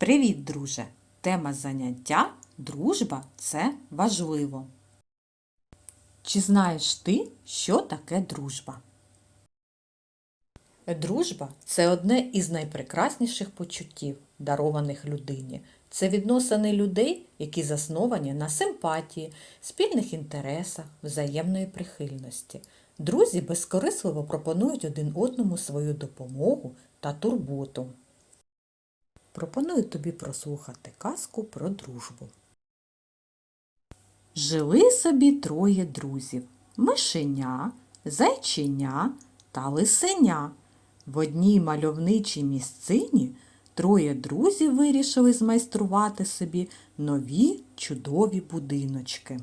Привіт, друже! Тема заняття Дружба це важливо. Чи знаєш ти, що таке дружба? Дружба це одне із найпрекрасніших почуттів, дарованих людині. Це відносини людей, які засновані на симпатії, спільних інтересах, взаємної прихильності. Друзі безкорисливо пропонують один одному свою допомогу та турботу. Пропоную тобі прослухати казку про дружбу. Жили собі троє друзів мишеня, зайченя та лисеня. В одній мальовничій місцині троє друзів вирішили змайструвати собі нові чудові будиночки.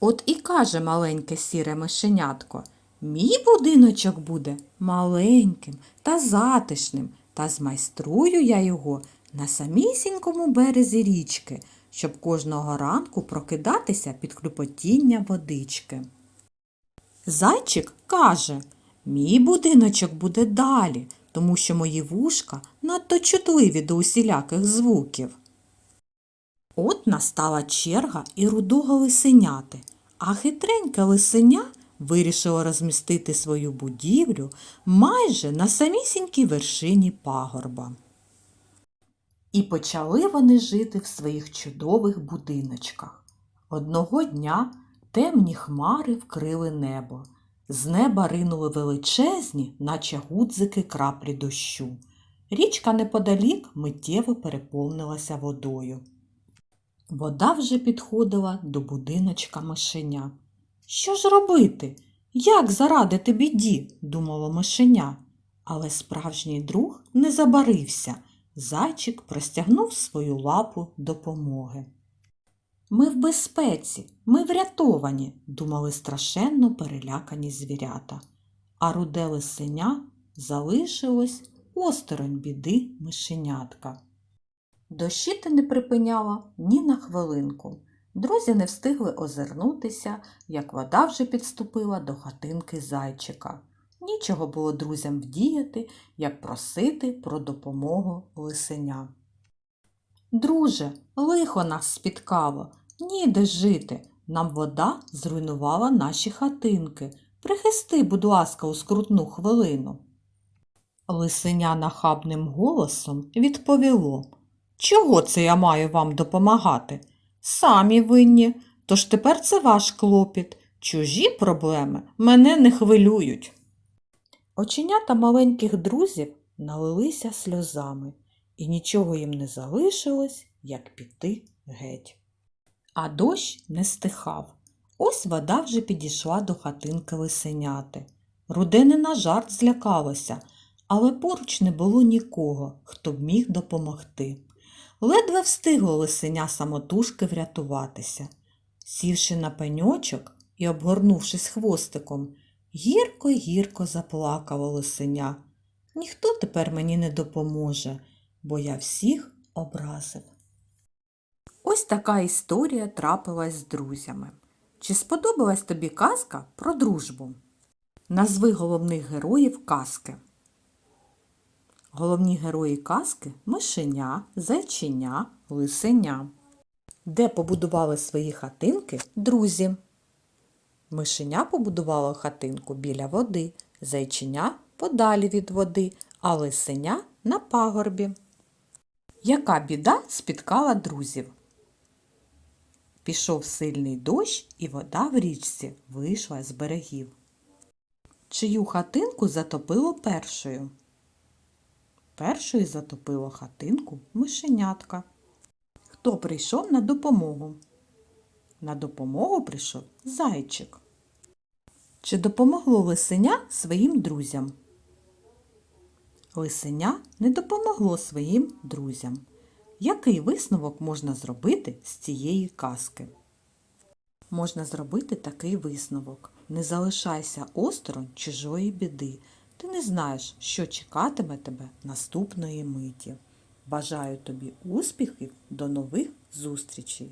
От і каже маленьке сіре мишенятко, мій будиночок буде маленьким та затишним, та змайструю я його на самісінькому березі річки, щоб кожного ранку прокидатися під хлюпотіння водички. Зайчик каже, мій будиночок буде далі, тому що мої вушка надто чутливі до усіляких звуків. От настала черга і рудого лисеняти, а хитреньке лисеня вирішило розмістити свою будівлю майже на самісінькій вершині пагорба. І почали вони жити в своїх чудових будиночках. Одного дня темні хмари вкрили небо. З неба ринули величезні, наче гудзики краплі дощу. Річка неподалік миттєво переповнилася водою. Вода вже підходила до будиночка мишеня. Що ж робити? Як зарадити біді? думало мишеня. Але справжній друг не забарився. Зайчик простягнув свою лапу допомоги. Ми в безпеці, ми врятовані, думали страшенно перелякані звірята, а руде лисеня залишилось осторонь біди мишенятка. Дощити не припиняла ні на хвилинку. Друзі не встигли озирнутися, як вода вже підступила до хатинки зайчика. Нічого було друзям вдіяти, як просити про допомогу лисеня. Друже, лихо нас спіткало, ніде жити. Нам вода зруйнувала наші хатинки. Прихисти, будь ласка, у скрутну хвилину. Лисеня нахабним голосом відповіло Чого це я маю вам допомагати? Самі винні, тож тепер це ваш клопіт. Чужі проблеми мене не хвилюють. Оченята маленьких друзів налилися сльозами, і нічого їм не залишилось, як піти геть. А дощ не стихав. Ось вода вже підійшла до хатинки лисеняти. Руде не на жарт злякалося, але поруч не було нікого, хто б міг допомогти. Ледве встигло лисеня самотужки врятуватися. Сівши на пеньочок і обгорнувшись хвостиком, гірко-гірко заплакало лисеня. Ніхто тепер мені не допоможе, бо я всіх образив. Ось така історія трапилась з друзями. Чи сподобалась тобі казка про дружбу? Назви головних героїв казки. Головні герої казки мишеня, зайченя, лисеня. Де побудували свої хатинки друзі. Мишеня побудувало хатинку біля води, зайченя подалі від води, а лисеня на пагорбі. Яка біда спіткала друзів? Пішов сильний дощ, і вода в річці вийшла з берегів. Чию хатинку затопило першою? Першою затопило хатинку мишенятка. Хто прийшов на допомогу? На допомогу прийшов зайчик. Чи допомогло лисеня своїм друзям? Лисеня не допомогло своїм друзям. Який висновок можна зробити з цієї казки? Можна зробити такий висновок. Не залишайся осторонь чужої біди. Ти не знаєш, що чекатиме тебе наступної миті. Бажаю тобі успіхів, до нових зустрічей!